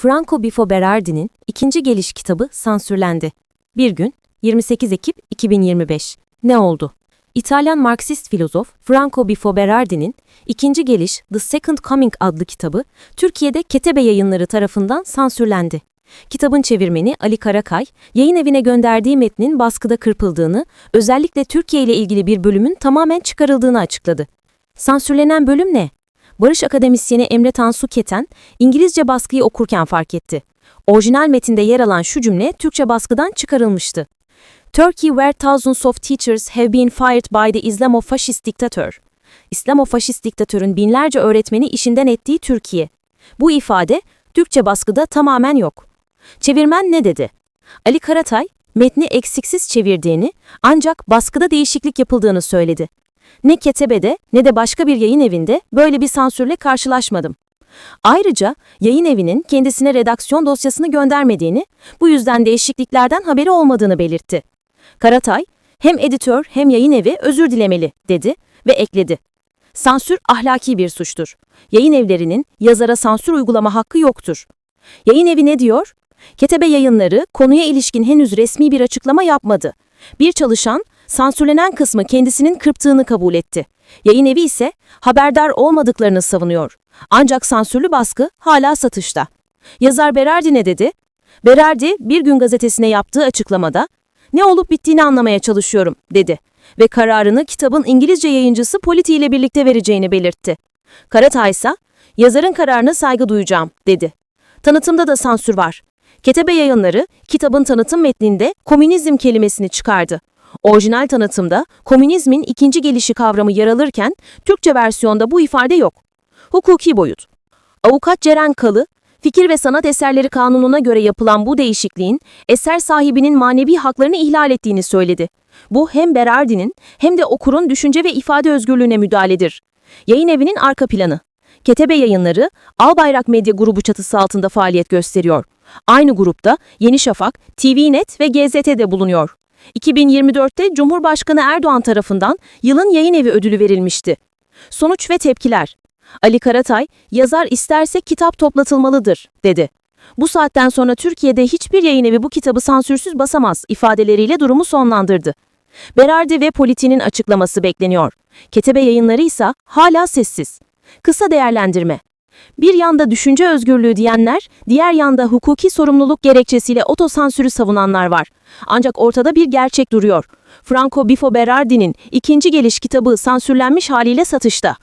Franco Bifo Berardi'nin ikinci geliş kitabı sansürlendi. Bir gün 28 Ekim 2025. Ne oldu? İtalyan Marksist filozof Franco Bifo Berardi'nin ikinci geliş The Second Coming adlı kitabı Türkiye'de Ketebe Yayınları tarafından sansürlendi. Kitabın çevirmeni Ali Karakay, yayın evine gönderdiği metnin baskıda kırpıldığını, özellikle Türkiye ile ilgili bir bölümün tamamen çıkarıldığını açıkladı. Sansürlenen bölüm ne? Barış akademisyeni Emre Tansu Keten, İngilizce baskıyı okurken fark etti. Orijinal metinde yer alan şu cümle Türkçe baskıdan çıkarılmıştı. Turkey where thousands of teachers have been fired by the Islamo-fascist dictator. İslamo-faşist diktatörün binlerce öğretmeni işinden ettiği Türkiye. Bu ifade Türkçe baskıda tamamen yok. Çevirmen ne dedi? Ali Karatay, metni eksiksiz çevirdiğini ancak baskıda değişiklik yapıldığını söyledi. Ne Ketebe'de ne de başka bir yayın evinde böyle bir sansürle karşılaşmadım. Ayrıca yayın evinin kendisine redaksiyon dosyasını göndermediğini, bu yüzden değişikliklerden haberi olmadığını belirtti. Karatay, hem editör hem yayın evi özür dilemeli dedi ve ekledi. Sansür ahlaki bir suçtur. Yayın evlerinin yazara sansür uygulama hakkı yoktur. Yayın evi ne diyor? Ketebe yayınları konuya ilişkin henüz resmi bir açıklama yapmadı. Bir çalışan sansürlenen kısmı kendisinin kırptığını kabul etti. Yayın evi ise haberdar olmadıklarını savunuyor. Ancak sansürlü baskı hala satışta. Yazar Berardi ne dedi? Berardi Bir Gün gazetesine yaptığı açıklamada ne olup bittiğini anlamaya çalışıyorum dedi ve kararını kitabın İngilizce yayıncısı Politi ile birlikte vereceğini belirtti. Karatay ise yazarın kararına saygı duyacağım dedi. Tanıtımda da sansür var. Ketebe yayınları kitabın tanıtım metninde komünizm kelimesini çıkardı. Orijinal tanıtımda komünizmin ikinci gelişi kavramı yer alırken Türkçe versiyonda bu ifade yok. Hukuki boyut. Avukat Ceren Kalı, Fikir ve Sanat Eserleri Kanunu'na göre yapılan bu değişikliğin eser sahibinin manevi haklarını ihlal ettiğini söyledi. Bu hem Berardi'nin hem de okurun düşünce ve ifade özgürlüğüne müdahaledir. Yayın evinin arka planı. Ketebe Yayınları, Albayrak Medya Grubu çatısı altında faaliyet gösteriyor. Aynı grupta Yeni Şafak, TVNet ve GZT'de bulunuyor. 2024'te Cumhurbaşkanı Erdoğan tarafından yılın yayın evi ödülü verilmişti. Sonuç ve tepkiler. Ali Karatay, yazar isterse kitap toplatılmalıdır, dedi. Bu saatten sonra Türkiye'de hiçbir yayın evi bu kitabı sansürsüz basamaz ifadeleriyle durumu sonlandırdı. Berardi ve Politi'nin açıklaması bekleniyor. Ketebe yayınları ise hala sessiz. Kısa değerlendirme. Bir yanda düşünce özgürlüğü diyenler, diğer yanda hukuki sorumluluk gerekçesiyle otosansürü savunanlar var. Ancak ortada bir gerçek duruyor. Franco Bifo Berardi'nin ikinci geliş kitabı sansürlenmiş haliyle satışta.